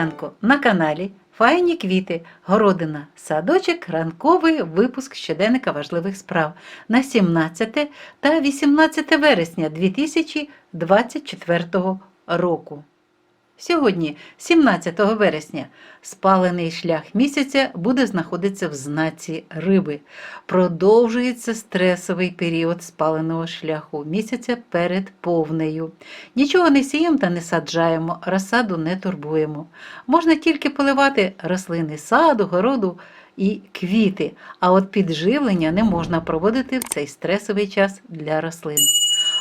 ранку на каналі Файні квіти, городина, садочок, ранковий випуск щоденника важливих справ на 17 та 18 вересня 2024 року. Сьогодні, 17 вересня, спалений шлях місяця буде знаходитися в знаці риби. Продовжується стресовий період спаленого шляху місяця перед повнею. Нічого не сіємо та не саджаємо, розсаду не турбуємо. Можна тільки поливати рослини саду, городу і квіти, а от підживлення не можна проводити в цей стресовий час для рослин.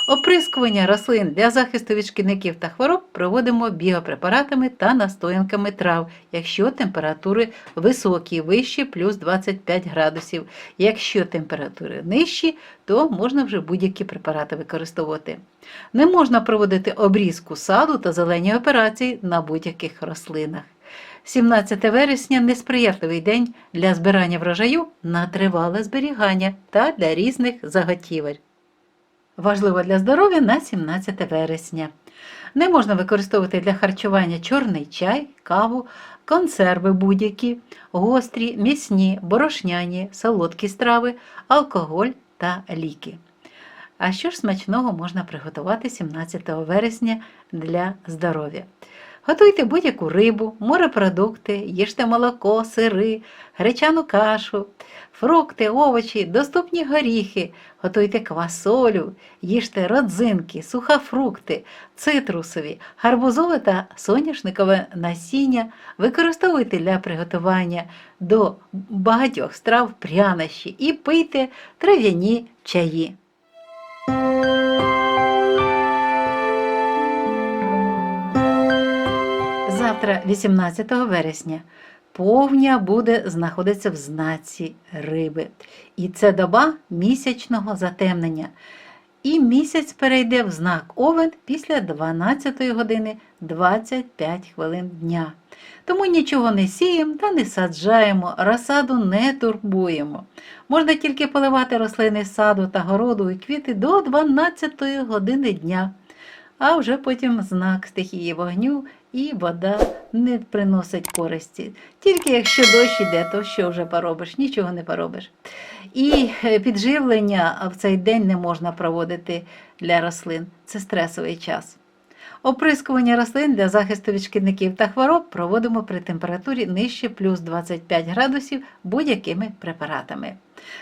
Оприскування рослин для захисту від шкідників та хвороб проводимо біопрепаратами та настоянками трав, якщо температури високі, вищі плюс 25 градусів. Якщо температури нижчі, то можна вже будь-які препарати використовувати. Не можна проводити обрізку саду та зелені операції на будь-яких рослинах. 17 вересня несприятливий день для збирання врожаю на тривале зберігання та для різних заготівель. Важливо для здоров'я на 17 вересня. Не можна використовувати для харчування чорний чай, каву, консерви будь-які, гострі, м'ясні, борошняні, солодкі страви, алкоголь та ліки. А що ж смачного можна приготувати 17 вересня для здоров'я? Готуйте будь-яку рибу, морепродукти, їжте молоко, сири, гречану кашу, фрукти, овочі, доступні горіхи, готуйте квасолю, їжте родзинки, сухофрукти, цитрусові, гарбузове та соняшникове насіння, використовуйте для приготування до багатьох страв прянощі і пийте трав'яні чаї. Завтра, 18 вересня, повня буде знаходитися в знаці риби. І це доба місячного затемнення. І місяць перейде в знак Овен після 12 години 25 хвилин дня. Тому нічого не сіємо та не саджаємо, розсаду не турбуємо. Можна тільки поливати рослини саду та городу і квіти до 12 години дня. А вже потім знак стихії вогню і вода не приносить користі. Тільки якщо дощ іде, то що вже поробиш? Нічого не поробиш. І е, підживлення в цей день не можна проводити для рослин. Це стресовий час. Оприскування рослин для захисту від шкідників та хвороб проводимо при температурі нижче плюс 25 градусів будь-якими препаратами.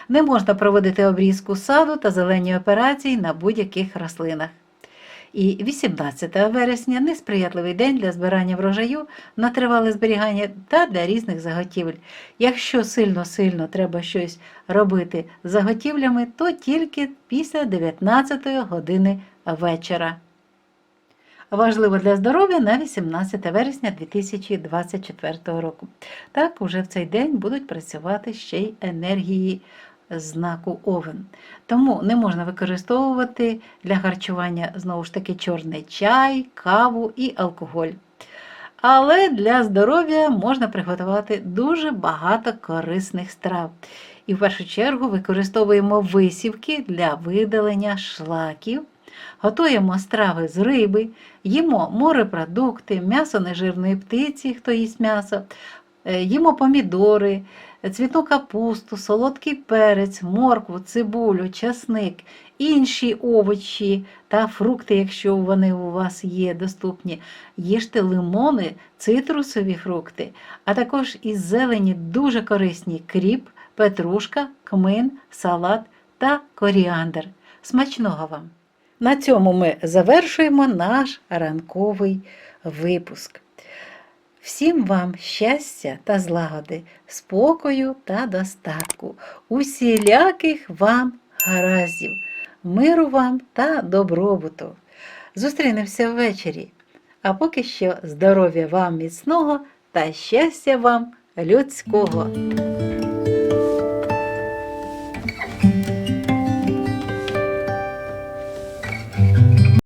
Не можна проводити обрізку саду та зелені операції на будь-яких рослинах. І 18 вересня несприятливий день для збирання врожаю на тривале зберігання та для різних заготівель. Якщо сильно-сильно треба щось робити з заготівлями, то тільки після 19 години вечора. Важливо для здоров'я на 18 вересня 2024 року. Так, уже в цей день будуть працювати ще й енергії знаку Овен. Тому не можна використовувати для харчування знову ж таки чорний чай, каву і алкоголь. Але для здоров'я можна приготувати дуже багато корисних страв. І в першу чергу використовуємо висівки для видалення шлаків, готуємо страви з риби, їмо морепродукти, м'ясо нежирної птиці, хто їсть м'ясо, їмо помідори, цвітну капусту, солодкий перець, моркву, цибулю, часник, інші овочі та фрукти, якщо вони у вас є доступні. Їжте лимони, цитрусові фрукти, а також із зелені дуже корисні кріп, петрушка, кмин, салат та коріандр. Смачного вам! На цьому ми завершуємо наш ранковий випуск. Всім вам щастя та злагоди, спокою та достатку, усіляких вам гараздів, миру вам та добробуту. Зустрінемося ввечері. А поки що здоров'я вам міцного та щастя вам людського.